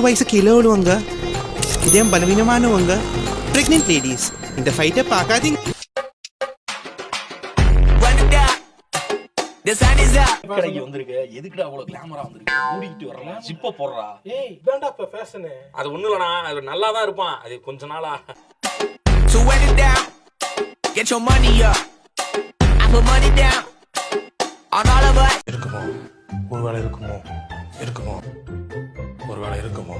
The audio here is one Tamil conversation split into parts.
ಎಂಟು ವಯಸ್ಸು ಕೆಲವಳುವಂಗ ಇದೇಂ ಬಲವೀನಮಾನವಂಗ ಪ್ರೆಗ್ನೆಂಟ್ ಲೇಡೀಸ್ இந்த ஃபைட்டை பார்க்காதீங்க போடுறா அது ஒண்ணு இல்லடா இருப்பான் அது கொஞ்ச நாளா So wet it down get your money up இருக்குமோ ஒருவேளை இருக்குமோ?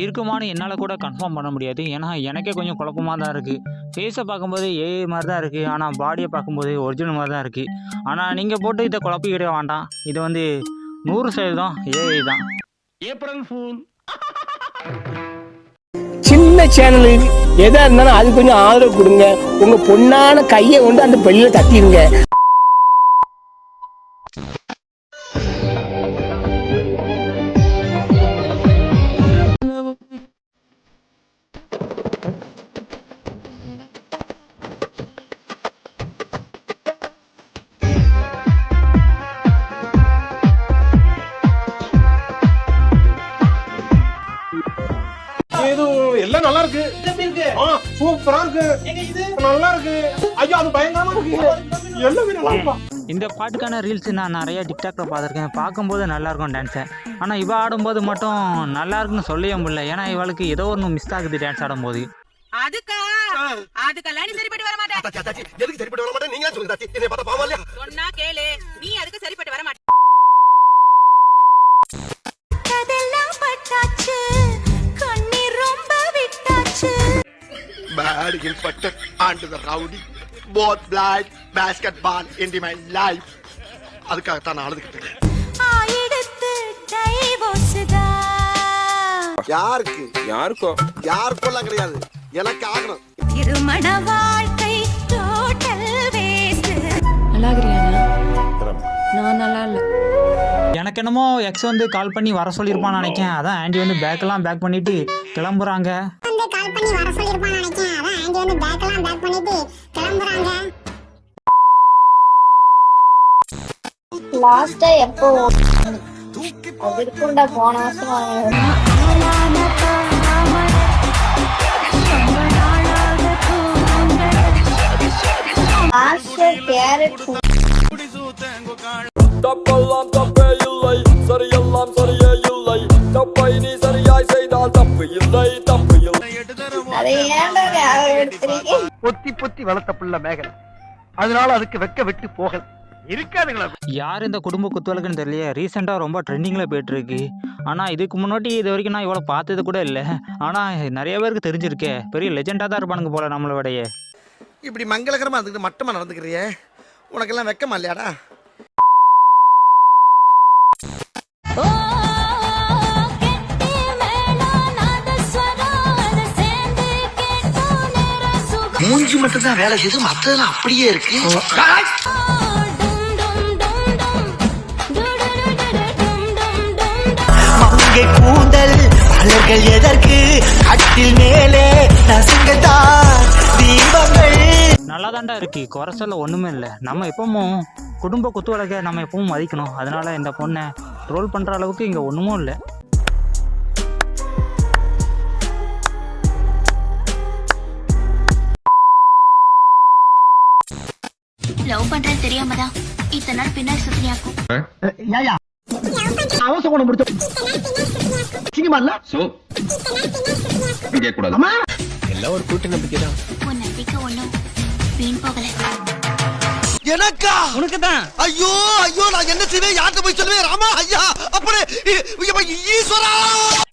இருக்குமான்னு என்னால் கூட கன்ஃபார்ம் பண்ண முடியாது. ஏன்னா எனக்கே கொஞ்சம் குழப்பமாக தான் இருக்குது ஃபேஸை பார்க்கும்போது ஏஐ மாதிரி தான் இருக்குது ஆனால் பாடியை பார்க்கும்போது ஒரிஜினல் மாதிரி தான் இருக்குது ஆனால் நீங்கள் போட்டு இதை குழப்பிக்கிட வேண்டாம். இது வந்து நூறு சதவீதம் ஏஐ தான். சின்ன சேனலு எதா இருந்தாலும் அது கொஞ்சம் ஆதரவு கொடுங்க. உங்க பொண்ணான கையை கொண்டு அந்த பெல்லில தட்டிடுங்க நல்லா இருக்கு? சூப்பரா இருக்கு. நல்லா இருக்கு ஐயோ அது பயங்கரமா இருக்கு. எல்லாமே நல்லா இருக்குப்பா. இந்த பாட்டுக்கான ரீல்ஸ் நான் நிறைய டிக்டாக்ல பார்த்துருக்கேன். பார்க்கும்போது நல்லா இருக்கும் டான்ஸை ஆனால் இவ ஆடும்போது மட்டும் நல்லா இருக்குன்னு சொல்லவே முடியல. ஏன்னா இவளுக்கு ஏதோ ஒன்று மிஸ் ஆகுது டான்ஸ் ஆடும்போது. அதுக்கா? அதுக்கெல்லாம் நீ சரிப்பட்டு வர மாட்டே எதுக்கு சரிப்பட்டு வர மாட்டேன் நீங்க சொல்லுங்க சொன்னா கேளு. நீ அதுக்கு சரிப்பட்டு வர மாட்டே bad infected onto the rowdy, both blind basketball into my life. அதுக்காகத்தான் நான் அழுதுகிட்டு இருக்கேன். யாருக்கு? யாருக்கோ? யாருக்கெல்லாம் கிடையாது. எனக்கு ஆகணும். திருமண வாழ்க்கை டோட்டல் வேஸ்ட் நல்லா இருக்கிறியாண்ணா நான் நல்லா இல்லை. எனக்கு என்னமோ எக்ஸ் வந்து கால் பண்ணி வர சொல்லியிருப்பான்னு நினைக்கிறேன் அதான் ஆண்டி வந்து பேக்கெல்லாம் பேக் பண்ணிட்டு கிளம்புறாங்க. வந்து கால் பண்ணி வர சொல்லிருப்பான்னு நினைக்கிறேன். அதான் ஆண்டி வந்து பேக் எல்லாம் பேக் பண்ணிட்டு கிளம்புறாங்க. லாஸ்டா எப்போ அது இருக்கும்டா போன வருஷம் தப்பெல்லாம் தப்பே இல்லை. சரியெல்லாம் சரியே இல்லை. தப்பை நீ சரியாய் செய்தால் தப்பு இல்லை. தப்பு பொத்தி பொத்தி வளர்த்த புள்ள மேகலை. அதனால அதுக்கு வெக்க விட்டு போகல. இருக்காதுங்களா? யார் இந்த குடும்ப குத்துவலுக்குன்னு தெரியல ரீசெண்டாக ரொம்ப ட்ரெண்டிங்கில் போயிட்டுருக்கு. ஆனால் இதுக்கு முன்னாடி இது வரைக்கும் நான் இவ்வளோ பார்த்தது கூட இல்லை. ஆனால் நிறைய பேருக்கு தெரிஞ்சிருக்கே. பெரிய லெஜெண்டாக தான் இருப்பானுங்க போல நம்மளோடைய. இப்படி மங்களகரமா இருந்துக்கிட்டு மட்டமா நடந்துக்கிறியே? உனக்கெல்லாம் வெக்கமா இல்லையாடா? மூஞ்சி மட்டும் தான் வேலை செய்து மத்ததெல்லாம் அப்படியே இருக்கு. மங்கை கூந்தல் மலர்கள் எதற்கு? கட்டில் மேலே நசுங்கத்தான் தீபங்கள். நல்லா தாண்டா இருக்கு. குறை சொல்ல ஒன்றுமே இல்லை. நம்ம எப்பவும் குடும்ப குத்துவலகை நம்ம எப்பவும் மதிக்கணும். அதனால இந்த பொண்ணை ட்ரோல் பண்ணுற அளவுக்கு இங்கே ஒன்றுமும் இல்லை. தெரியாம தான் இத்தனை நாள் பின்னாடி சுத்தினியாக்கும் அவசர குணம் முடிச்ச. சினிமா இல்ல எல்லாம் ஒரு கூட்டு நம்பிக்கை தான் உன் நம்பிக்கை ஒண்ணும் வீண் போகல. எனக்கா? உனக்கு தான் ஐயோ ஐயோ நான் என்ன செய்வேன்? யார்கிட்ட போய் சொல்லுவேன்? ராமா ஐயா அப்படி ஈஸ்வரா!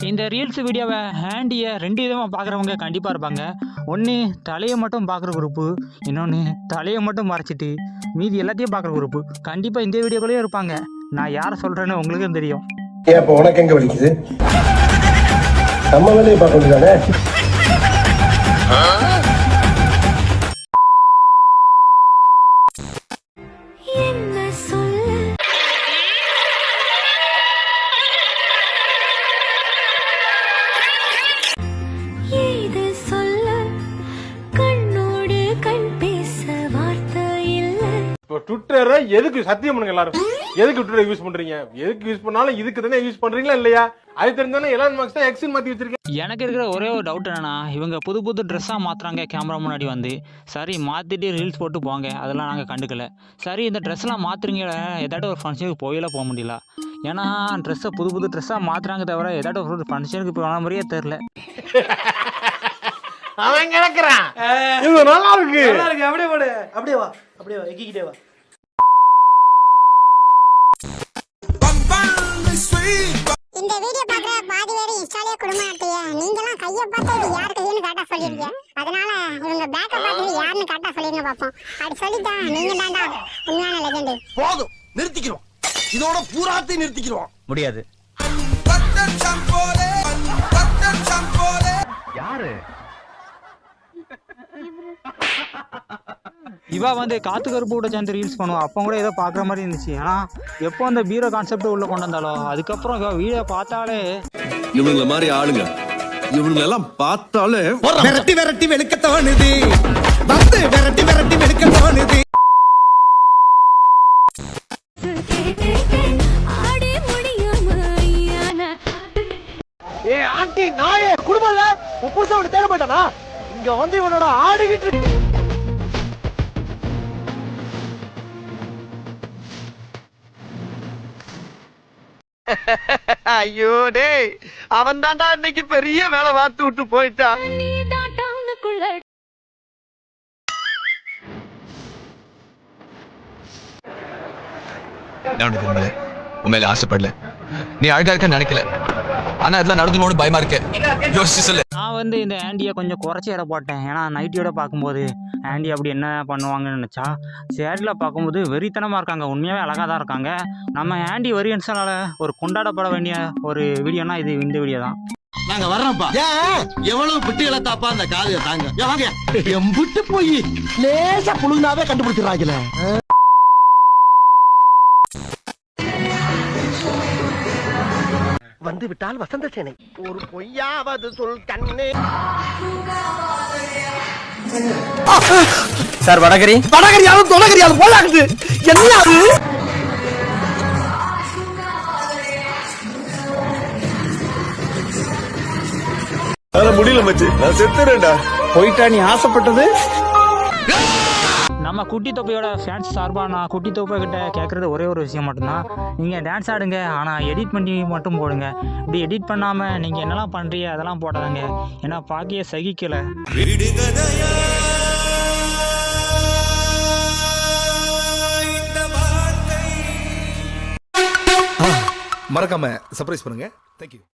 இந்த ரீல்ஸ் வீடியோவை ஹேண்டியை ரெண்டு விதமாக பார்க்குறவங்க கண்டிப்பாக இருப்பாங்க. ஒன்று தலையை மட்டும் பார்க்குற குரூப்பு இன்னொன்று தலையை மட்டும் மறைச்சிட்டு மீதி எல்லாத்தையும் பார்க்குற குரூப்பு கண்டிப்பாக இந்த வீடியோக்குள்ளேயும் இருப்பாங்க. நான் யாரை சொல்கிறேன்னு உங்களுக்கும் தெரியும். ஏன் இப்ப உனக்கு எங்க வலிக்குது? நம்ம வேலையை பார்க்க வேண்டியதானே? ட்விட்டரை எதுக்கு சத்தியம் பண்ணுங்க எல்லாரும்? எதுக்கு ட்விட்டரை யூஸ் பண்றீங்க? எதுக்கு யூஸ் பண்ணாலும் இதுக்கு தானே யூஸ் பண்றீங்களா இல்லையா? அது தெரிஞ்சானே எலான் மார்க்ஸ் தான் எக்ஸின் மாத்தி வச்சிருக்கேன் எனக்கு இருக்கிற ஒரே ஒரு டவுட் என்னன்னா இவங்க புது புது ட்ரெஸ்ஸாக மாற்றுறாங்க கேமரா முன்னாடி வந்து. சரி மாற்றிட்டு ரீல்ஸ் போட்டு போங்க. அதெல்லாம் நாங்கள் கண்டுக்கல. சரி இந்த ட்ரெஸ்லாம் மாற்றுறீங்கள ஏதாட்டும் ஒரு ஃபங்க்ஷனுக்கு போயில போக முடியல. ஏன்னா ட்ரெஸ்ஸை புது புது ட்ரெஸ்ஸாக மாற்றுறாங்க தவிர ஏதாட்டும் ஒரு ஃபங்க்ஷனுக்கு போன மாதிரியே தெரில அவன் கிடக்குறான். இது நல்லா இருக்கு. அப்படியே போடு. அப்படியே வா. அப்படியே வா. எக்கிக்கிட்டே வா. இந்த வீடியோ பாக்குற பாதி பேர் இன்ஸ்டாலே குடும்பம் நடத்திய நீங்களாம் கைய பார்த்தா யார் கைன்னு காட்டா சொல்லிருக்கீங்க. அதனால இவங்க பேக்க பார்த்தது யாருன்னு சொல்லிருங்க பாப்போம் அப்படி சொல்லிட்டா நீங்க தாண்டா உண்மையான லெஜெண்ட் போதும். நிறுத்திக்கிறோம் இதோட பூராத்தையும் நிறுத்திக்கிறோம் முடியாது. இவ வந்து காத்து கருப்பு கூட சேர்ந்து ரீல்ஸ் பண்ணுவா. அப்போ கூட ஏதோ பார்க்குற மாதிரி இருந்துச்சு. ஆனால் எப்போ அந்த பீரோ கான்செப்ட் உள்ள கொண்டு வந்தாலோ அதுக்கப்புறம் இவ வீடியோ பார்த்தாலே இவனுங்கள மாதிரி ஆளுங்க. இவனுங்க எல்லாம் பார்த்தாலே விரட்டி விரட்டி வெளுக்க தோணுது. வந்து விரட்டி விரட்டி வெளுக்க தோணுது. ஏ ஆண்டி நாயே உன் புருஷன் அவனை தேட மாட்டானா இங்க வந்து இவனோட ஆடிக்கிட்டு ஐயோ டேய் அவன் தான்டா இன்னைக்கு பெரிய வேலை பார்த்து விட்டு போயிட்டான் உண்மையில ஆசைப்படல. நீ அழகா இருக்க நினைக்கல. ஆனா இதெல்லாம் நடந்துமோன்னு பயமா இருக்கு. யோசிச்சு சொல்லு. நான் வந்து இந்த ஆண்டியை கொஞ்சம் குறைச்சி எடை போட்டேன். ஏன்னா நைட்டியோட பார்க்கும்போது ஆண்டி அப்படி என்ன பண்ணுவாங்கன்னு நினச்சா சேரில் பார்க்கும்போது வெறித்தனமாக இருக்காங்க. உண்மையாகவே அழகாக தான் இருக்காங்க. நம்ம ஆண்டி வெறியன்ஸனால ஒரு கொண்டாடப்பட வேண்டிய ஒரு வீடியோனா இது இந்த வீடியோ தான் நாங்க வர்றோம்ப்பா. எவ்வளவு பிட்டுகளை தாப்பா அந்த காலைய தாங்க. வாங்க. எம்பிட்டு போய். லேசா புழுந்தாவே கண்டுபிடிச்சிடறாங்களே. வந்து விட்டால் வசந்த சேனை. ஒரு பொய்யாவது சொல் கண்ணே. சார் வடகரி? வடகரியாலும் தொடகரியாலும் போலாகுது என்ன அது? முடியல மச்சி. நான் செத்துறேன்டா. போயிட்டா நீ ஆசைப்பட்டது? நம்ம குட்டி தொப்பையோட ஃபேன்ஸ் சார்பாக நான் குட்டி தொப்பை கிட்ட கேட்குறது ஒரே ஒரு விஷயம் மட்டும்தான். நீங்கள் டான்ஸ் ஆடுங்க ஆனால் எடிட் பண்ணி மட்டும் போடுங்க. இப்படி எடிட் பண்ணாமல் நீங்கள் என்னெல்லாம் பண்ணுறீங்க அதெல்லாம் போடாதங்க. ஏன்னா பாக்கிய சகிக்கலை. மறக்காம சர்ப்ரைஸ் பண்ணுங்க. தேங்க்யூ